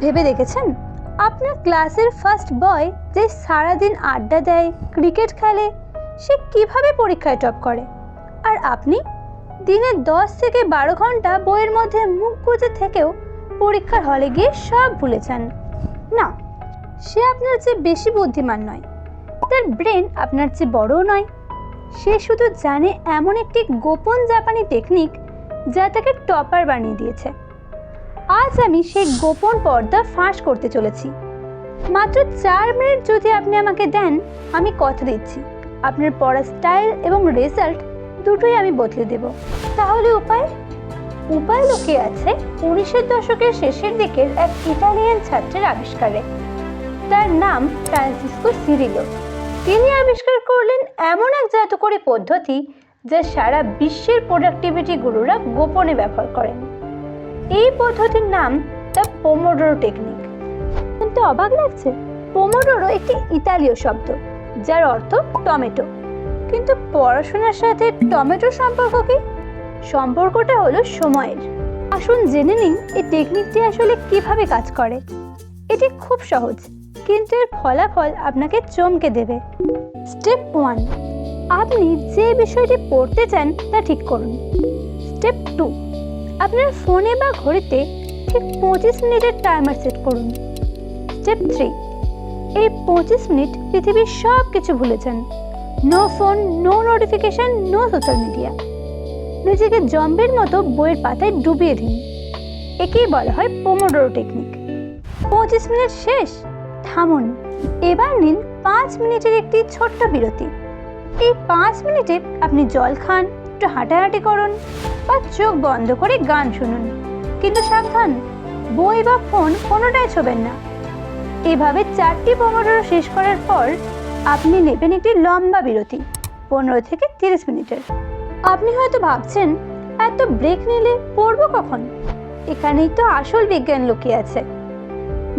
ভেবে দেখেছেন? আপনার ক্লাসের ফার্স্ট বয় যে সারাদিন আড্ডা দেয় ক্রিকেট খেলে, সে কীভাবে পরীক্ষায় টপ করে? আর আপনি? দিনে দশ থেকে বারো ঘণ্টা বইয়ের মধ্যে মুখ গুজে থেকেও পরীক্ষার হলে গিয়ে সব ভুলে যান। না, সে আপনার চেয়ে বেশি বুদ্ধিমান নয়। তার ব্রেন আপনার চেয়ে বড়ও নয়। সে শুধু জানে এমন একটি গোপন জাপানি টেকনিক যা তাকে টপার বানিয়ে দিয়েছে। আজ আমি সেই গোপন পর্দা ফাঁস করতে চলেছি। মাত্র চার মিনিট যদি আপনি আমাকে দেন, আমি কথা দিচ্ছি। আপনার পড়ার স্টাইল এবং রেজাল্ট দুটোই আমি বদলে দেব। তাহলে উপায়? উপায় লুকিয়ে আছে উনিশের দশকের শেষের দিকের এক ইটালিয়ান ছাত্রের আবিষ্কারে। তার নাম ফ্রান্সিসকো সিরিলো। তিনি আবিষ্কার করলেন এমন এক জাদুকরী পদ্ধতি যা সারা বিশ্বের প্রোডাক্টিভিটি গুরুরা গোপনে ব্যবহার করেন। এই পদ্ধতির নাম দ্য পোমোডোরো টেকনিক কিন্তু অবাক লাগছে? পোমোডোরো একটি ইতালীয় শব্দ, যার অর্থ টমেটো। কিন্তু পড়াশোনার সাথে টমেটোর সম্পর্ক কি? সম্পর্কটা হলো সময়ের। আসুন জেনে নিন এই টেকনিকটি আসলে কীভাবে কাজ করে। এটি খুব সহজ, কিন্তু এর ফলাফল আপনাকে চমকে দেবে। স্টেপ ওয়ান আপনি যে বিষয়টি পড়তে চান তা ঠিক করুন। স্টেপ টু আপনার ফোনে বা ঘড়িতে ঠিক পঁচিশ মিনিটের টাইমার সেট করুন। স্টেপ থ্রি এই পঁচিশ মিনিট পৃথিবীর সব কিছু ভুলে যান no phone no notification no social media নিজেকে জম্বের মতো বইয়ের পাতায় ডুবিয়ে দিন। একেই বলা হয় পোমোডোরো টেকনিক পঁচিশ মিনিট শেষ, থামুন। এবার নিন পাঁচ মিনিটের একটি ছোট্ট বিরতি। এই পাঁচ মিনিটে আপনি জল খান, একটু হাঁটাহাঁটি করুন। বা চোখ বন্ধ করে গান শুনুন। কিন্তু সাবধান, বই বা ফোন কোনোটাই ছোবেন না। এভাবে চারটি পোমোডোরো শেষ করার পর আপনি নেবেন একটি লম্বা বিরতি, পনেরো থেকে তিরিশ মিনিটের। আপনি হয়তো ভাবছেন, এত ব্রেক নিলে পড়ব কখন? এখানেই তো আসল বিজ্ঞান লুকিয়ে আছে।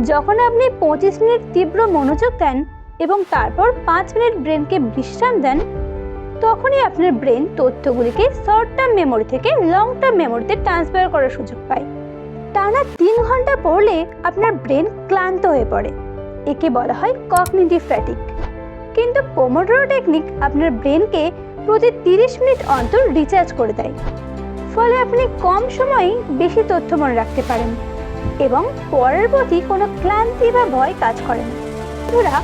যখন আপনি পঁচিশ মিনিট তীব্র মনোযোগ দেন এবং তারপর পাঁচ মিনিট ব্রেনকে বিশ্রাম দেন তখনই আপনার ব্রেন তথ্যগুলিকে শর্ট টার্ম মেমোরি থেকে লং টার্ম মেমোরিতে ট্রান্সফার করার সুযোগ পায়। টানা তিন ঘণ্টা পড়লে আপনার ব্রেন ক্লান্ত হয়ে পড়ে। একে বলা হয় কগনিটিভ ফ্যাটিক কিন্তু পোমোডোরো টেকনিক আপনার ব্রেনকে প্রতি তিরিশ মিনিট অন্তর রিচার্জ করে দেয়। ফলে আপনি কম সময়েই বেশি তথ্য মনে রাখতে পারেন এবং পরের প্রতি কোনো ক্লান্তি বা ভয় কাজ করে না। বন্ধুরা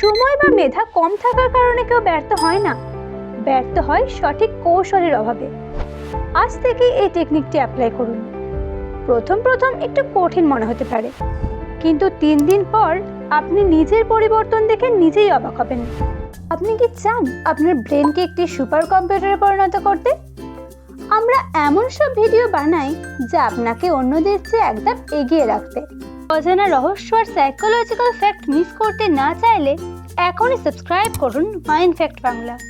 সময় বা মেধা কম থাকার কারণে কেউ ব্যর্থ হয় না। ব্যর্থ হয় সঠিক কৌশলের অভাবে। আজ থেকে এই টেকনিকটি অ্যাপ্লাই করুন। প্রথম প্রথম একটু কঠিন মনে হতে পারে। কিন্তু তিন দিন পর আপনি নিজের পরিবর্তন দেখে নিজেই অবাক হবেন। আপনি কি চান আপনার ব্রেনকে একটি সুপার কম্পিউটারে পরিণত করতে? আমরা এমন সব ভিডিও বানাই যা আপনাকে অন্যদের চেয়ে একদম এগিয়ে রাখতে অজানা রহস্য আর সাইকোলজিক্যাল ফ্যাক্ট মিস করতে না চাইলে এখনই সাবস্ক্রাইব করুন মাইন্ড ফ্যাক্ট বাংলা